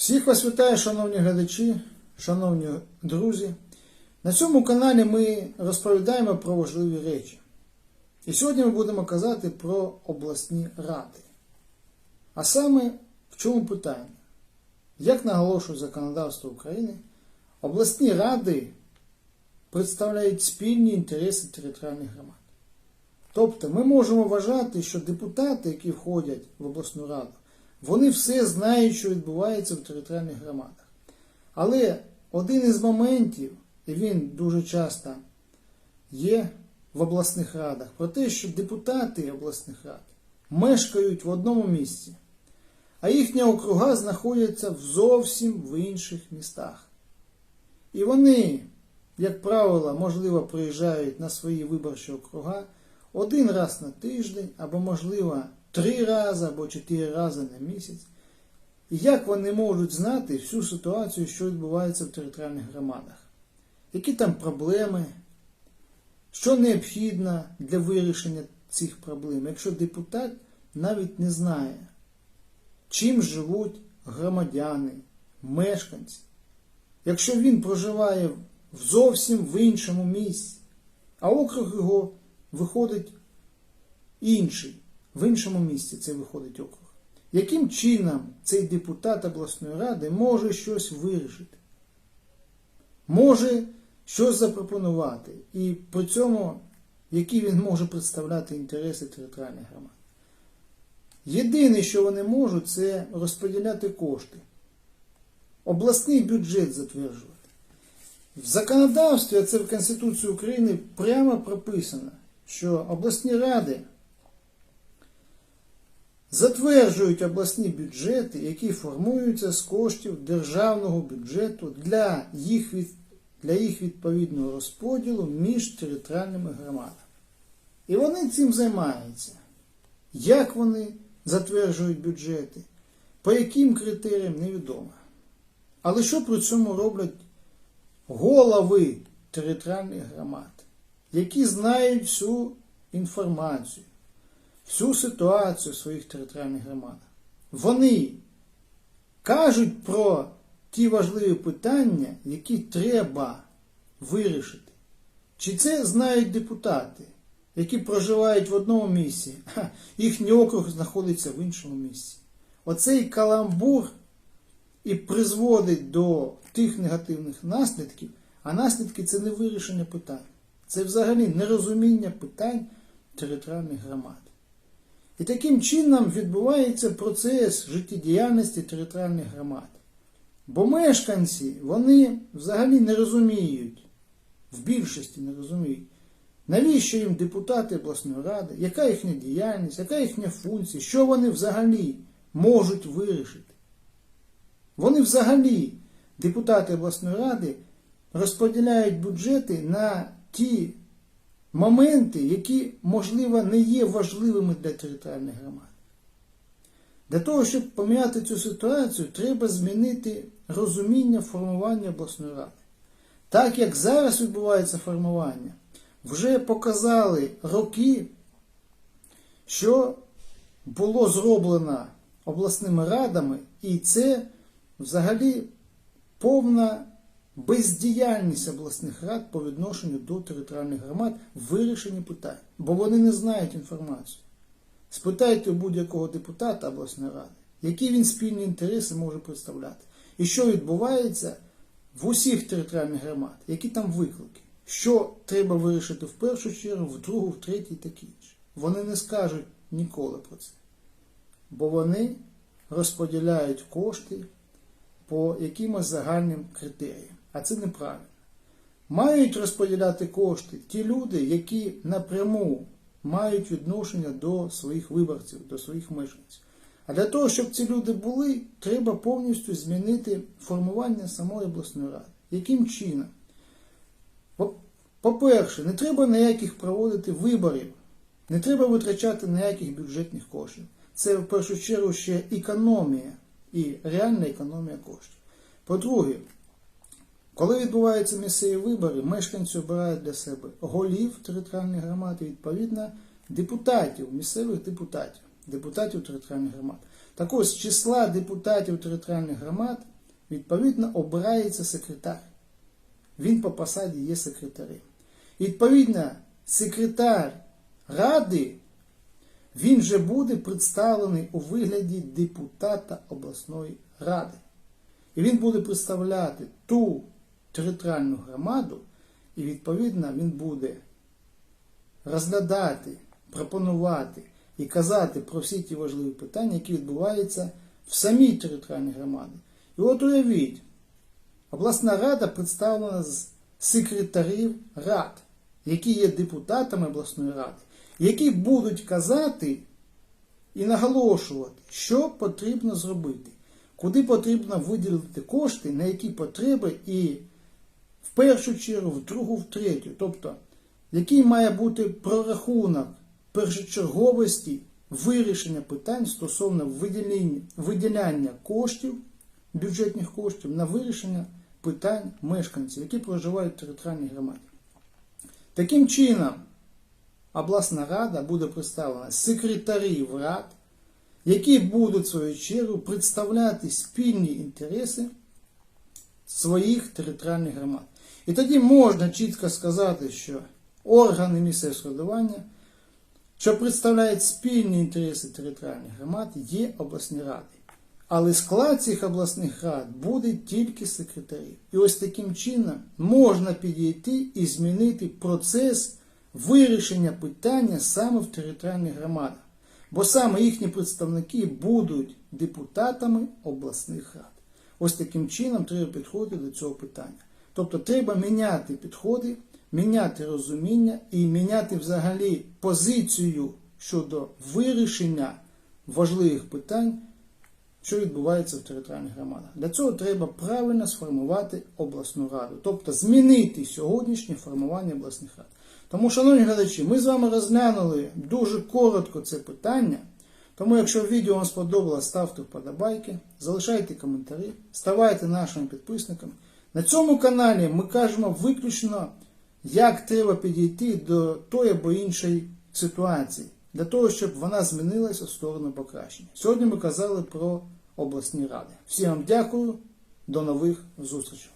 Всіх вас вітаю, шановні глядачі, шановні друзі. На цьому каналі ми розповідаємо про важливі речі. І сьогодні ми будемо казати про обласні ради. А саме в чому питання? Як наголошує законодавство України, обласні ради представляють спільні інтереси територіальних громад. Тобто ми можемо вважати, що депутати, які входять в обласну раду, вони все знають, що відбувається в територіальних громадах. Але один із моментів, і він дуже часто є в обласних радах, про те, що депутати обласних рад мешкають в одному місці, а їхні округа знаходяться в зовсім в інших містах. І вони, як правило, можливо, приїжджають на свої виборчі округа один раз на тиждень, або, можливо, три рази або чотири рази на місяць. І як вони можуть знати всю ситуацію, що відбувається в територіальних громадах? Які там проблеми? Що необхідно для вирішення цих проблем, якщо депутат навіть не знає, чим живуть громадяни, мешканці, якщо він проживає зовсім в іншому місці, а округ його виходить інший, в іншому місці це виходить округ. Яким чином цей депутат обласної ради може щось вирішити? Може щось запропонувати, і при цьому, які він може представляти інтереси територіальних громад. Єдине, що вони можуть, це розподіляти кошти, обласний бюджет затверджувати. В законодавстві, а це в Конституції України, прямо прописано, що обласні ради затверджують обласні бюджети, які формуються з коштів державного бюджету для їх, від, для їх відповідного розподілу між територіальними громадами. І вони цим займаються. Як вони затверджують бюджети, по яким критеріям невідомо. Але що при цьому роблять голови територіальних громад, які знають всю інформацію, всю ситуацію в своїх територіальних громадах. Вони кажуть про ті важливі питання, які треба вирішити. Чи це знають депутати, які проживають в одному місці, а їхній округ знаходиться в іншому місці. Оцей каламбур і призводить до тих негативних наслідків, а наслідки це не вирішення питань. Це взагалі нерозуміння питань територіальних громад. І таким чином відбувається процес життєдіяльності територіальних громад. Бо мешканці, вони взагалі не розуміють, в більшості не розуміють, навіщо їм депутати обласної ради, яка їхня діяльність, яка їхня функція, що вони взагалі можуть вирішити. Вони взагалі, депутати обласної ради, розподіляють бюджети на ті моменти, які, можливо, не є важливими для територіальних громад. Для того, щоб поміняти цю ситуацію, треба змінити розуміння формування обласної ради. Так як зараз відбувається формування, вже показали роки, що було зроблено обласними радами, і це взагалі повна бездіяльність обласних рад по відношенню до територіальних громад в вирішенні питань, бо вони не знають інформацію. Спитайте у будь-якого депутата обласної ради, які він спільні інтереси може представляти, і що відбувається в усіх територіальних громад, які там виклики, що треба вирішити в першу чергу, в другу, в третій таке інше. Вони не скажуть ніколи про це, бо вони розподіляють кошти по якимось загальним критеріям. А це неправильно. Мають розподіляти кошти ті люди, які напряму мають відношення до своїх виборців, до своїх мешканців. А для того, щоб ці люди були, треба повністю змінити формування самої обласної ради. Яким чином? По-перше, не треба ніяких проводити виборів, не треба витрачати ніяких бюджетних коштів. Це в першу чергу ще економія і реальна економія коштів. По-друге, коли відбуваються місцеві вибори, мешканці обирають для себе голів територіальних громад і, відповідно, депутатів, місцевих депутатів, депутатів територіальних громад. Так ось з числа депутатів територіальних громад відповідно обирається секретар. Він по посаді є секретарем. Відповідно, секретар ради він же буде представлений у вигляді депутата обласної ради. І він буде представляти ту територіальну громаду, і відповідно він буде розглядати, пропонувати і казати про всі ті важливі питання, які відбуваються в самій територіальній громаді. І от уявіть, обласна рада представлена з секретарів рад, які є депутатами обласної ради, які будуть казати і наголошувати, що потрібно зробити, куди потрібно виділити кошти, на які потреби, і в першу чергу, в другу, в третю. Тобто, який має бути прорахунок першочерговості вирішення питань стосовно виділяння коштів, бюджетних коштів на вирішення питань мешканців, які проживають в територіальній громаді. Таким чином, обласна рада буде представлена секретарів рад, які будуть в свою чергу представляти спільні інтереси своїх територіальних громад. І тоді можна чітко сказати, що органи місцевого самоврядування, що представляють спільні інтереси територіальних громад, є обласні ради. Але склад цих обласних рад буде тільки секретарів. І ось таким чином можна підійти і змінити процес вирішення питання саме в територіальних громадах. Бо саме їхні представники будуть депутатами обласних рад. Ось таким чином треба підходити до цього питання. Тобто треба міняти підходи, міняти розуміння і міняти взагалі позицію щодо вирішення важливих питань, що відбувається в територіальних громадах. Для цього треба правильно сформувати обласну раду, тобто змінити сьогоднішнє формування обласних рад. Тому, шановні глядачі, ми з вами розглянули дуже коротко це питання. Тому, якщо відео вам сподобалось, ставте вподобайки, залишайте коментарі, ставайте нашими підписниками. На цьому каналі ми кажемо виключно, як треба підійти до тої або іншої ситуації, для того, щоб вона змінилася в сторону покращення. Сьогодні ми казали про обласні ради. Всім вам дякую, до нових зустрічей.